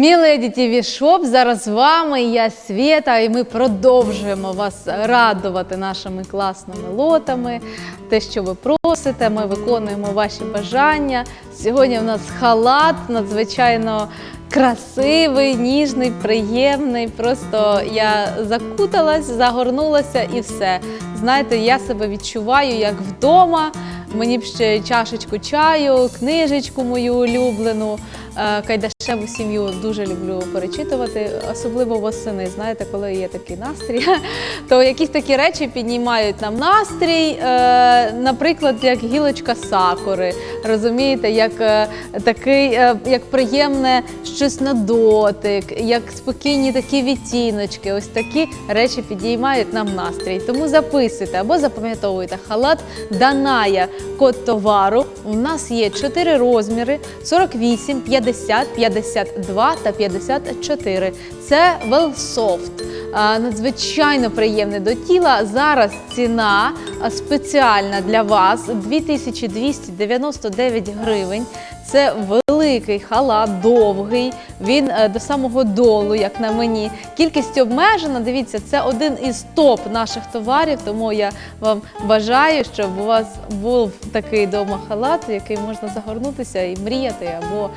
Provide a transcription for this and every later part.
Мій леді ТВ Шоп, зараз з вами я Свєта, і ми продовжуємо вас радувати нашими класними лотами. Те, що ви просите, ми виконуємо ваші бажання. Сьогодні в нас халат надзвичайно красивий, ніжний, приємний. Просто я закуталась, загорнулася і все. Знаєте, я себе відчуваю як вдома. Мені б ще чашечку чаю, книжечку мою улюблену. Е, Кайдашеву сім'ю дуже люблю перечитувати, особливо восени. Знаєте, коли є такий настрій, то якісь такі речі піднімають нам настрій. Е, Наприклад, як гілочка сакури, розумієте, як е, такий, як приємне щось на дотик, як спокійні такі відтіночки. Ось такі речі підіймають нам настрій. Тому записуйте або запам'ятовуйте халат Даная код товару. У нас є 4 розміри: 48, 50, 52 та 54. Це Велсофт. Надзвичайно приємне до тіла. Зараз ціна спеціальна для вас 2299 гривень. Це великий халат, довгий. Він е, до самого долу, як на мені. Кількість обмежена. Дивіться, це один із топ наших товарів. Тому я вам бажаю, щоб у вас був такий дома халат, який можна загорнутися і мріяти, або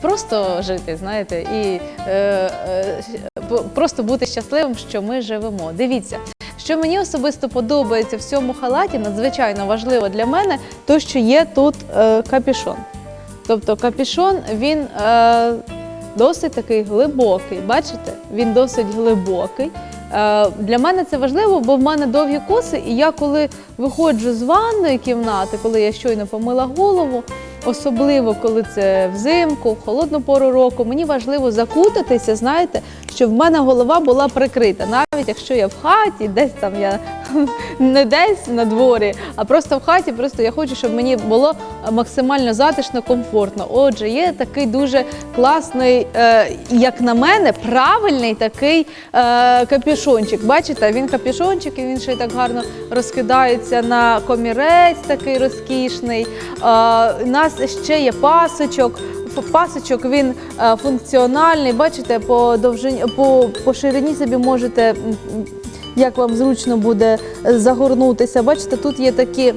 просто жити, знаєте, і е, е, просто бути щасливим, що ми живемо. Дивіться. Що мені особисто подобається в цьому халаті, надзвичайно важливо для мене, то що є тут капюшон. Тобто капюшон він е, досить такий глибокий. Бачите? Він досить глибокий. Е, для мене це важливо, бо в мене довгі коси, і я коли виходжу з ванної кімнати, коли я щойно помила голову, особливо коли це взимку, в холодну пору року, мені важливо закутатися, знаєте, щоб в мене голова була прикрита. Навіть якщо я в хаті, десь там я не десь на дворі, а просто в хаті, просто я хочу, щоб мені було максимально затишно, комфортно. Отже, є такий дуже класний, е, як на мене, правильний такий е, капюшончик. Бачите, він капюшончик, і він ще й так гарно розкидається на комірець, такий розкішний. Е, у нас ще є пасочок. Ф- Пасочок він е, функціональний. Бачите, по довжині по, по ширині собі можете, як вам зручно буде е, загорнутися. Бачите, тут є такі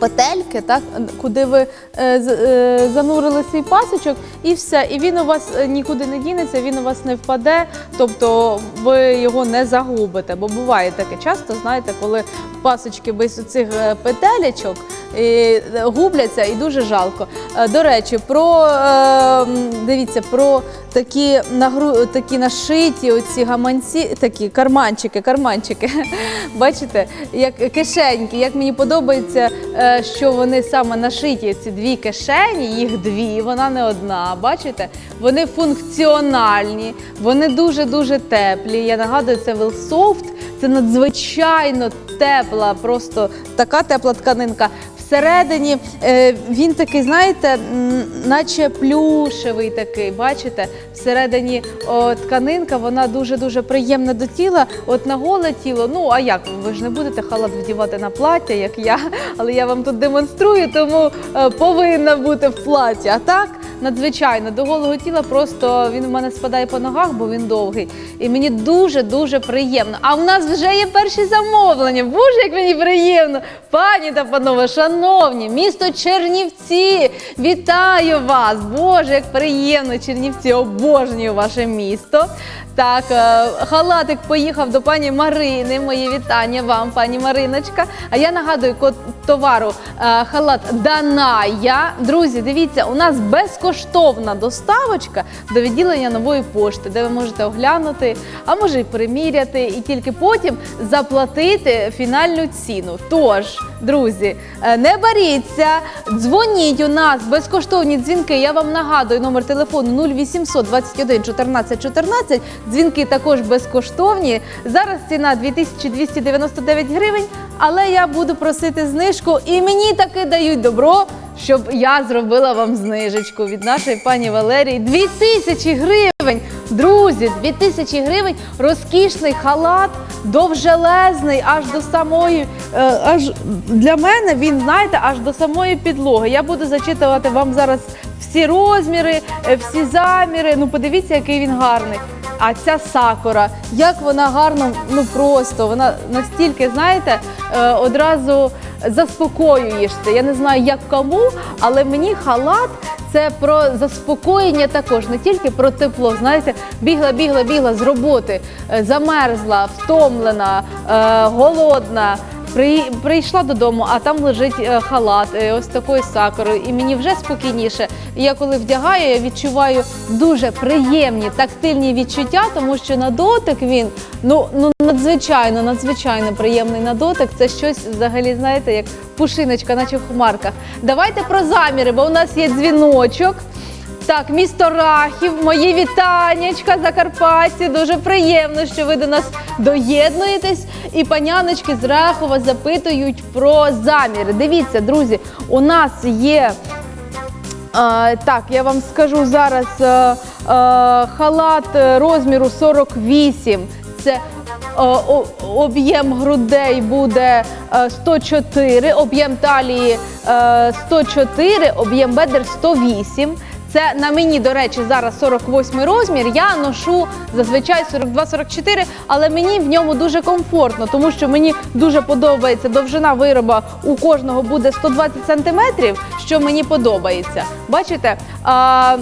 петельки, так, куди ви е, е, занурили свій пасочок, і все. І він у вас е, нікуди не дінеться, він у вас не впаде, тобто ви його не загубите. Бо буває таке часто, знаєте, коли пасочки без цих е, петелечок і, е, губляться, і дуже жалко. До речі, про е, дивіться, про такі нагру, такі нашиті, оці гаманці, такі карманчики, карманчики. Бачите, як кишеньки. Як мені подобається, що вони саме нашиті, ці дві кишені, їх дві, вона не одна. Бачите? Вони функціональні, вони дуже-дуже теплі. Я нагадую, це Велсофт, це надзвичайно тепла, просто така тепла тканинка. Всередині е, він такий, знаєте, наче плюшевий такий, бачите? Всередині тканинка, вона дуже-дуже приємна до тіла. От на голе тіло, ну а як? Ви ж не будете халат вдівати на плаття, як я, але я вам тут демонструю, тому е, повинна бути в платі. А так, надзвичайно, до голого тіла просто він в мене спадає по ногах, бо він довгий. І мені дуже-дуже приємно. А в нас вже є перші замовлення. Боже, як мені приємно! Пані та панове, шановні, місто Чернівці, вітаю вас! Боже, як приємно! Чернівці, обожнюю ваше місто. Так, е, халатик поїхав до пані Марини. Мої вітання вам, пані Мариночка. А я нагадую код товару е, халат Даная. Друзі, дивіться, у нас безкоштовна доставочка до відділення нової пошти, де ви можете оглянути, а може й приміряти, і тільки потім заплатити фінальну ціну. Тож, друзі, е, не боріться, дзвоніть у нас безкоштовні дзвінки. Я вам нагадую номер телефону 0800 21 14 14. Дзвінки також безкоштовні. Зараз ціна 2299 гривень, але я буду просити знижку, і мені таки дають добро, щоб я зробила вам знижечку від нашої пані Валерії. 2000 гривень. Друзі, 2000 гривень, розкішний халат, довжелезний, аж до самої, е, аж для мене він, знаєте, аж до самої підлоги. Я буду зачитувати вам зараз всі розміри, е, всі заміри. Ну, подивіться, який він гарний. А ця сакура, як вона гарно, ну просто вона настільки, знаєте, е, одразу заспокоюєшся. Я не знаю, як кому, але мені халат це про заспокоєння також, не тільки про тепло. Знаєте, бігла, бігла, бігла з роботи, е, замерзла, втомлена, е, голодна. При, прийшла додому, а там лежить е, халат е, ось такою сакурою, і мені вже спокійніше. Я коли вдягаю, я відчуваю дуже приємні тактильні відчуття, тому що на дотик він ну, ну надзвичайно, надзвичайно приємний на дотик. Це щось взагалі, знаєте, як пушиночка, наче в хмарках. Давайте про заміри, бо у нас є дзвіночок. Так, місто Рахів, мої вітаннячка Закарпатті. Дуже приємно, що ви до нас доєднуєтесь. І паняночки з Рахова запитують про заміри. Дивіться, друзі, у нас є. е, так, я вам скажу зараз е, халат розміру 48. Це об'єм грудей буде е, 104, об'єм талії е, 104, об'єм бедер 108. Це на мені, до речі, зараз 48 розмір. Я ношу зазвичай 42-44, але мені в ньому дуже комфортно, тому що мені дуже подобається довжина вироба у кожного буде 120 сантиметрів, що мені подобається. Бачите? А,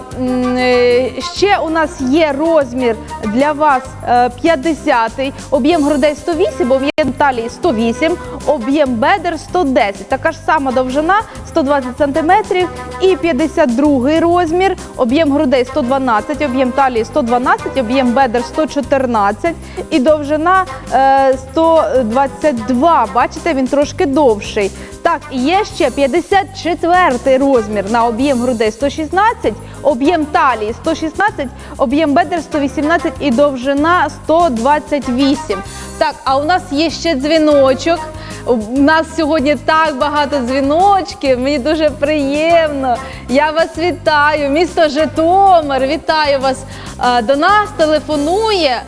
е, ще у нас є розмір для вас е, 50, об'єм грудей 108, об'єм талії 108, об'єм бедер 110. Така ж сама довжина 120 сантиметрів і 52 розмір, об'єм грудей 112, об'єм талії 112, об'єм бедер 114 і довжина е, 122. Бачите, він трошки довший. Так, і є ще 54 розмір на об'єм грудей 116, об'єм талії 116, об'єм бедер 118 і довжина 128. Так, а у нас є ще дзвіночок. У нас сьогодні так багато дзвіночків. Мені дуже приємно. Я вас вітаю. Місто Житомир, вітаю вас. До нас телефонує.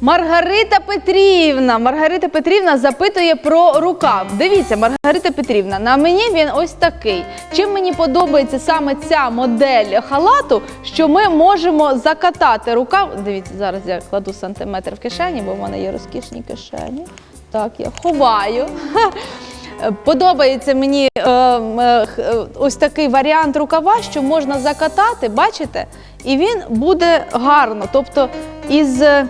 Маргарита Петрівна. Маргарита Петрівна запитує про рукав. Дивіться, Маргарита Петрівна, на мені він ось такий. Чим мені подобається саме ця модель халату, що ми можемо закатати рукав. Дивіться, зараз я кладу сантиметр в кишені, бо в мене є розкішні кишені. Так, я ховаю. Подобається мені е, м, е, е, ось такий варіант рукава, що можна закатати, бачите, і він буде гарно. Тобто із е,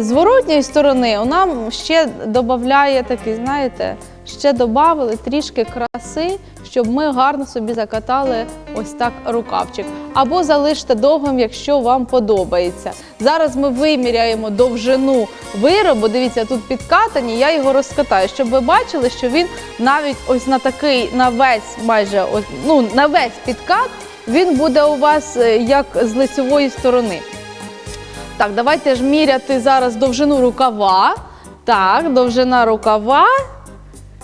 зворотньої сторони нам ще додає такий, знаєте, ще додали трішки краси, щоб ми гарно собі закатали ось так рукавчик. Або залиште довгим, якщо вам подобається. Зараз ми виміряємо довжину виробу. Дивіться, тут підкатані, я його розкатаю, щоб ви бачили, що він навіть ось на такий, на весь майже ось, ну, на весь підкат, він буде у вас е, як з лицевої сторони. Так, давайте ж міряти зараз довжину рукава. Так, довжина рукава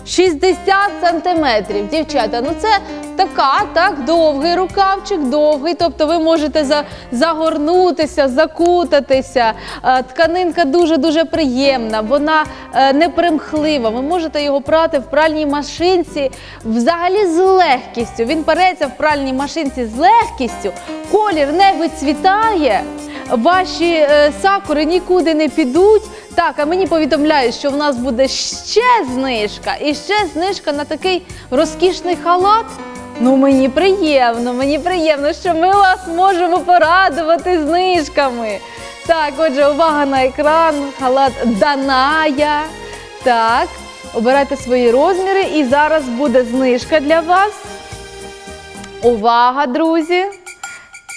60 сантиметрів. Дівчата, ну це така, так, довгий рукавчик, довгий. Тобто ви можете за, загорнутися, закутатися. Е, Тканинка дуже-дуже приємна, вона е, не примхлива. Ви можете його прати в пральній машинці взагалі з легкістю. Він переться в пральній машинці з легкістю, колір не вицвітає ваші е, сакури нікуди не підуть. Так, а мені повідомляють, що в нас буде ще знижка і ще знижка на такий розкішний халат. Ну, мені приємно, мені приємно, що ми вас можемо порадувати знижками. Так, отже, увага на екран, халат Даная. Так, обирайте свої розміри, і зараз буде знижка для вас. Увага, друзі!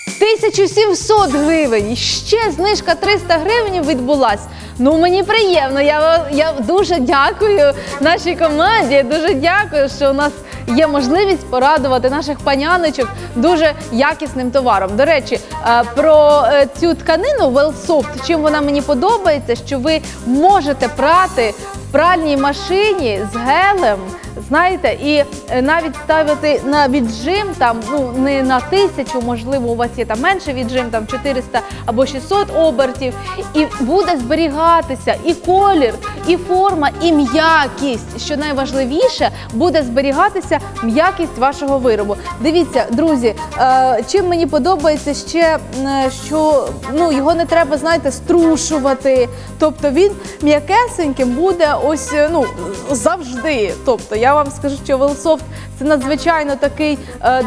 1700 гривень. Ще знижка 300 гривень відбулась. Ну мені приємно. Я, я дуже дякую нашій команді. Дуже дякую, що у нас є можливість порадувати наших паняночок дуже якісним товаром. До речі, е, про е, цю тканину Wellsoft, чим вона мені подобається, що ви можете прати в пральній машині з гелем, знаєте, і е, навіть ставити на віджим там, ну не на тисячу, можливо, у вас є там менше віджим, там 400 або 600 обертів, і буде зберігатися і колір, і форма, і м'якість. Що найважливіше, буде зберігатися м'якість вашого виробу. Дивіться, друзі, е, чим мені подобається ще, що ну його не треба, знаєте, струшувати. Тобто він м'якесеньким буде ось е, ну завжди. Тобто я вам скажу, що Велсофт це надзвичайно такий е,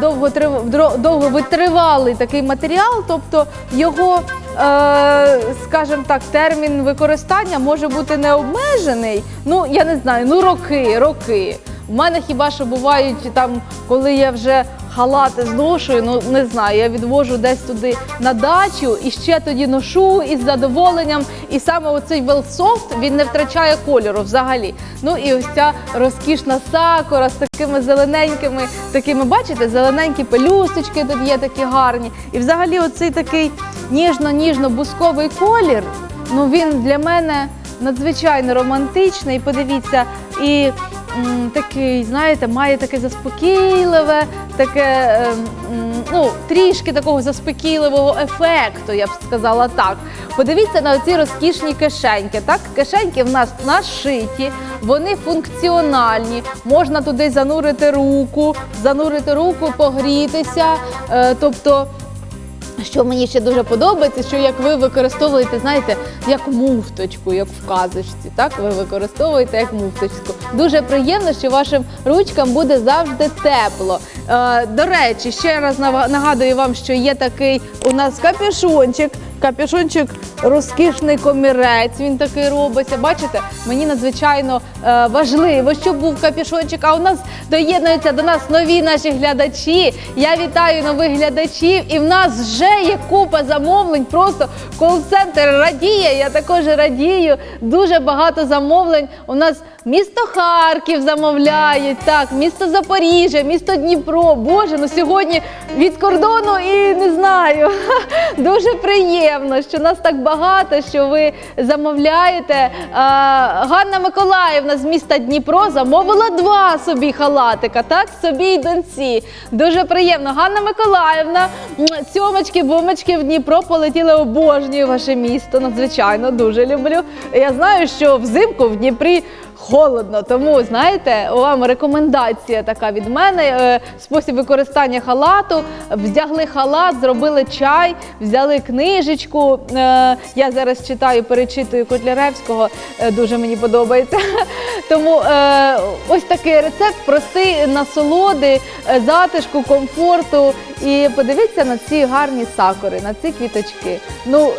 довговитривалий такий матеріал. Тобто його, е, скажімо так, термін використання може бути не обмежений. Ну я не знаю, ну роки, роки. У мене хіба що бувають там, коли я вже халати зношую, ну не знаю, я відвожу десь туди на дачу і ще тоді ношу із задоволенням. І саме оцей велсофт він не втрачає кольору взагалі. Ну і ось ця розкішна сакура з такими зелененькими, такими, бачите, зелененькі пелюсточки тут є такі гарні. І взагалі оцей такий ніжно-ніжно-бусковий колір. Ну він для мене надзвичайно романтичний. Подивіться, і такий, знаєте, має таке заспокійливе, таке е, ну, трішки такого заспокійливого ефекту, я б сказала так. Подивіться на ці розкішні кишеньки. Так, кишеньки в нас нашиті, вони функціональні. Можна туди занурити руку, занурити руку, погрітися. Е, тобто що мені ще дуже подобається, що як ви використовуєте, знаєте, як муфточку, як в казочці, так ви використовуєте як муфточку. Дуже приємно, що вашим ручкам буде завжди тепло. Е, до речі, ще раз нагадую вам, що є такий у нас капюшончик. Капюшончик розкішний комірець. Він такий робиться. Бачите, мені надзвичайно важливо, щоб був капюшончик. А у нас доєднуються до нас нові наші глядачі. Я вітаю нових глядачів, і в нас вже є купа замовлень. Просто кол-центр радіє. Я також радію. Дуже багато замовлень. У нас місто Харків замовляють, так, місто Запоріжжя, місто Дніпро. Боже, ну сьогодні від кордону і не знаю. Дуже приємно, що нас так багато, що ви замовляєте. Ганна Миколаївна з міста Дніпро замовила два собі халатика, так, собі й донці. Дуже приємно. Ганна Миколаївна, цьомочки, бумочки в Дніпро полетіли обожнюю ваше місто. Надзвичайно дуже люблю. Я знаю, що взимку в Дніпрі. Холодно, тому знаєте, вам рекомендація така від мене. е, Спосіб використання халату. Вдягли халат, зробили чай, взяли книжечку. Е, Я зараз читаю, перечитую Котляревського, е, дуже мені подобається. Тому ось такий рецепт простий насолоди, затишку, комфорту. І подивіться на ці гарні сакури, на ці квіточки. Ну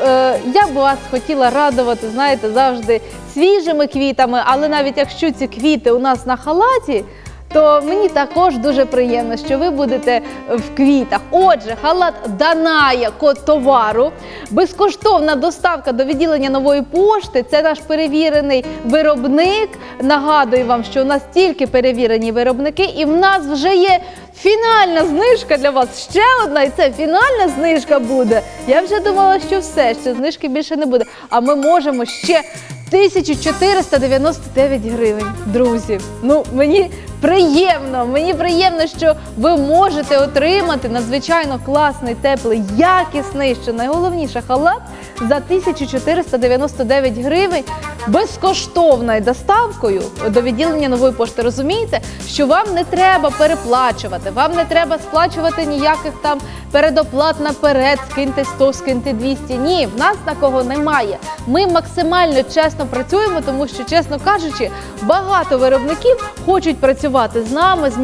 я б вас хотіла радувати, знаєте, завжди свіжими квітами, але навіть якщо ці квіти у нас на халаті. То мені також дуже приємно, що ви будете в квітах. Отже, халат Даная код товару, безкоштовна доставка до відділення нової пошти. Це наш перевірений виробник. Нагадую вам, що у нас тільки перевірені виробники, і в нас вже є фінальна знижка для вас. Ще одна, і це фінальна знижка буде. Я вже думала, що все, що знижки більше не буде. А ми можемо ще 1499 гривень, друзі. Ну мені приємно, мені приємно, що ви можете отримати надзвичайно класний, теплий, якісний, що найголовніше халат за 1499 гривень безкоштовною доставкою до відділення нової пошти. Розумієте, що вам не треба переплачувати, вам не треба сплачувати ніяких там передоплат наперед, скиньте 100, скиньте 200. Ні, в нас такого немає. Ми максимально чесно працюємо, тому що, чесно кажучи, багато виробників хочуть працювати з нами, з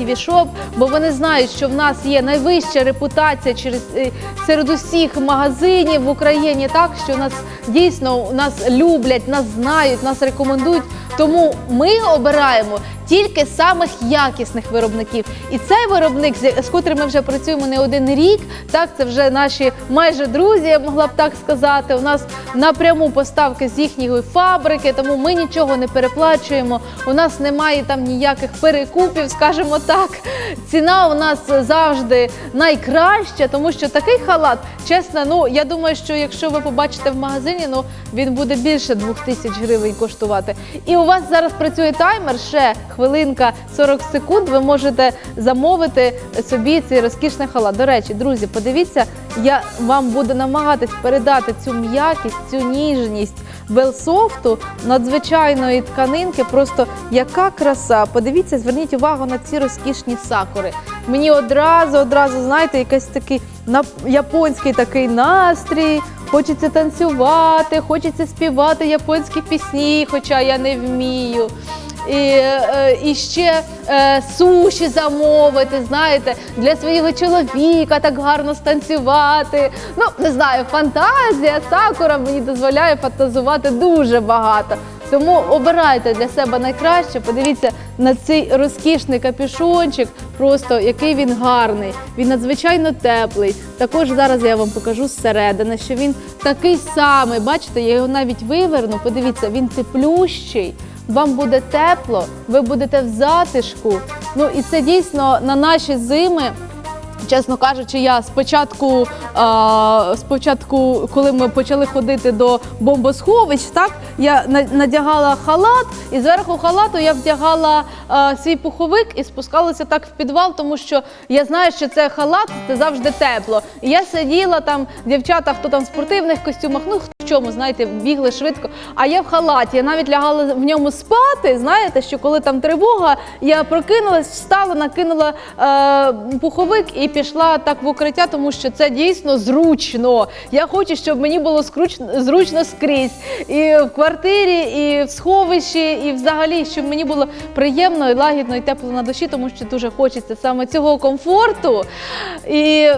TV Shop, бо вони знають, що в нас є найвища репутація через е, серед усіх магазинів в Україні. Так що нас дійсно люблять, нас знають, нас рекомендують. Тому ми обираємо тільки самих якісних виробників. І цей виробник, з котрим ми вже працюємо не один рік, так це вже наші майже друзі, я могла б так сказати. У нас напряму поставки з їхньої фабрики, тому ми нічого не переплачуємо. У нас немає там ніяких перекупів, скажімо так. Ціна у нас завжди найкраща, тому що такий халат, чесно, ну я думаю, що якщо ви побачите в магазині, ну він буде більше двох тисяч гривень коштувати. І у вас зараз працює таймер, ще хвилинка 40 секунд. Ви можете замовити собі цей розкішний халат. До речі, друзі, подивіться, я вам буду намагатись передати цю м'якість, цю ніжність велсофту, надзвичайної тканинки. Просто яка краса! Подивіться, зверніть увагу на ці розкішні сакури. Мені одразу, одразу, знаєте, якийсь такий японський такий настрій. Хочеться танцювати, хочеться співати японські пісні, хоча я не вмію. І, е, і ще е, суші замовити, знаєте, для свого чоловіка так гарно станцювати. Ну, не знаю, фантазія сакура мені дозволяє фантазувати дуже багато. Тому обирайте для себе найкраще. Подивіться на цей розкішний капюшончик, просто який він гарний. Він надзвичайно теплий. Також зараз я вам покажу зсередини, що він такий самий. Бачите, я його навіть виверну. Подивіться, він теплющий. Вам буде тепло, ви будете в затишку. Ну і це дійсно на наші зими. Чесно кажучи, я спочатку, а, спочатку, коли ми почали ходити до бомбосховищ, так я надягала халат, і зверху халату я вдягала а, свій пуховик і спускалася так в підвал, тому що я знаю, що це халат, це завжди тепло. І я сиділа там, дівчата, хто там в спортивних костюмах, ну хто чому, знаєте, бігли швидко. А я в халаті, я навіть лягала в ньому спати. Знаєте, що коли там тривога, я прокинулась, встала, накинула е, пуховик і пішла так в укриття, тому що це дійсно зручно. Я хочу, щоб мені було скручно, зручно скрізь. І в квартирі, і в сховищі, і взагалі, щоб мені було приємно і лагідно і тепло на душі, тому що дуже хочеться саме цього комфорту. І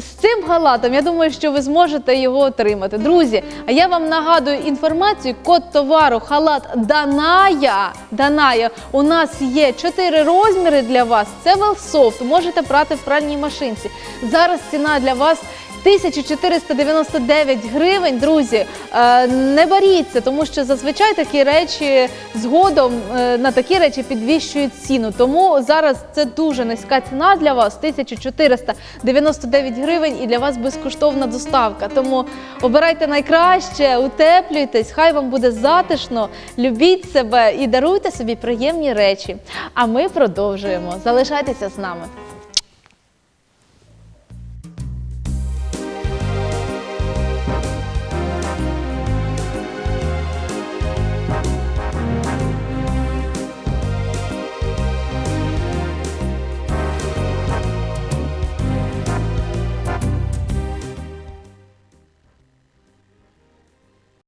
з цим халатом я думаю, що ви зможете його отримати. Друзі, а я вам нагадую інформацію: код товару халат Даная. Даная. У нас є чотири розміри для вас. Це велсофт. Можете брати в пральній машинці. Зараз ціна для вас. 1499 гривень, друзі, е, не боріться, тому що зазвичай такі речі згодом е, на такі речі підвищують ціну. Тому зараз це дуже низька ціна для вас 1499 гривень, і для вас безкоштовна доставка. Тому обирайте найкраще, утеплюйтесь, хай вам буде затишно, любіть себе і даруйте собі приємні речі. А ми продовжуємо. Залишайтеся з нами.